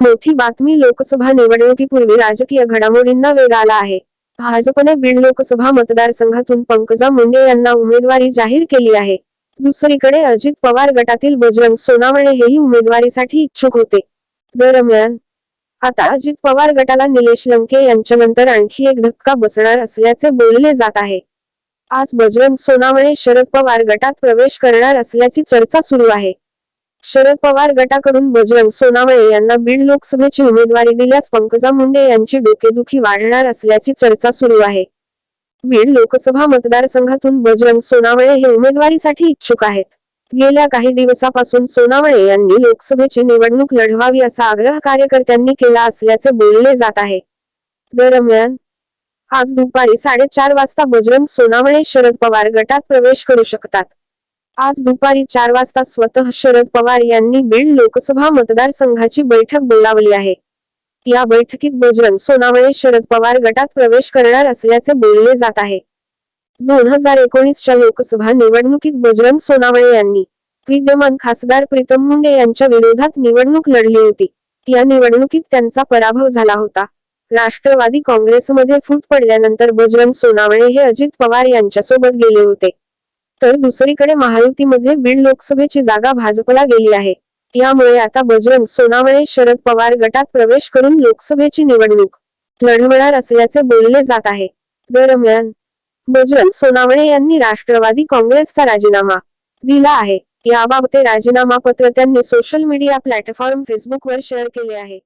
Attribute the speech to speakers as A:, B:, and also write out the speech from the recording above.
A: मोठी बातमी लोकसभा निवडणुकीपूर्वी राजकीय घडामोडींना वेग आला आहे. भाजपने बीड लोकसभा मतदारसंघातून पंकजा मुंडे यांना उमेदवारी जाहीर केली आहे. दुसरीकडे अजित पवार गटातील बजरंग सोनावणे हेही उमेदवारीसाठी इच्छुक होते. दरम्यान आता अजित पवार गटाला निलेश लंके यांच्यानंतर आणखी एक धक्का बसणार असल्याचे बोलले जात आहे. आज बजरंग सोनावणे शरद पवार गटात प्रवेश करणार असल्याची चर्चा सुरू आहे. शरद पवार गटाकडून बजरंग सोनावळे यांना बीड लोकसभेची उमेदवारी दिल्यास पंकजा मुंडे यांची डोकेदुखी वाढणार असल्याची चर्चा सुरू आहे. बीड लोकसभा मतदारसंघातून बजरंग सोनावळे हे उमेदवारीसाठी इच्छुक आहेत. गेल्या काही दिवसापासून सोनावळे यांनी लोकसभेची निवडणूक लढवावी असा आग्रह कार्यकर्त्यांनी केला असल्याचे बोलले जात आहे. दरम्यान आज दुपारी साडेचार वाजता बजरंग सोनावळे शरद पवार गटात प्रवेश करू शकतात. आज दुपारी चार वाजता स्वतः शरद पवार यांनी बीड लोकसभा मतदारसंघाची बैठक बोलावली आहे. या बैठकीत बजरंग सोनावणे शरद पवार गटात प्रवेश करणार असल्याचे बोलले जात आहे. दोन हजार एकोणीसच्या लोकसभा निवडणुकीत बजरंग सोनावणे यांनी विद्यमान खासदार प्रीतम मुंडे यांच्या विरोधात निवडणूक लढली होती. या निवडणुकीत त्यांचा पराभव झाला होता. राष्ट्रवादी काँग्रेसमध्ये फूट पडल्यानंतर बजरंग सोनावणे हे अजित पवार यांच्यासोबत गेले होते. तर दुसरीकडे महायुतीमध्ये बीड लोकसभेची जागा भाजपला गेली आहे. यामुळे आता बजरंग सोनावणे शरद पवार गटात प्रवेश करून लोकसभेची निवडणूक लढवणार असल्याचे बोलले जात आहे. दरम्यान बजरंग सोनावणे यांनी राष्ट्रवादी काँग्रेसचा राजीनामा दिला आहे. याबाबत राजीनामा पत्र त्यांनी सोशल मीडिया प्लॅटफॉर्म फेसबुकवर शेअर केले आहे.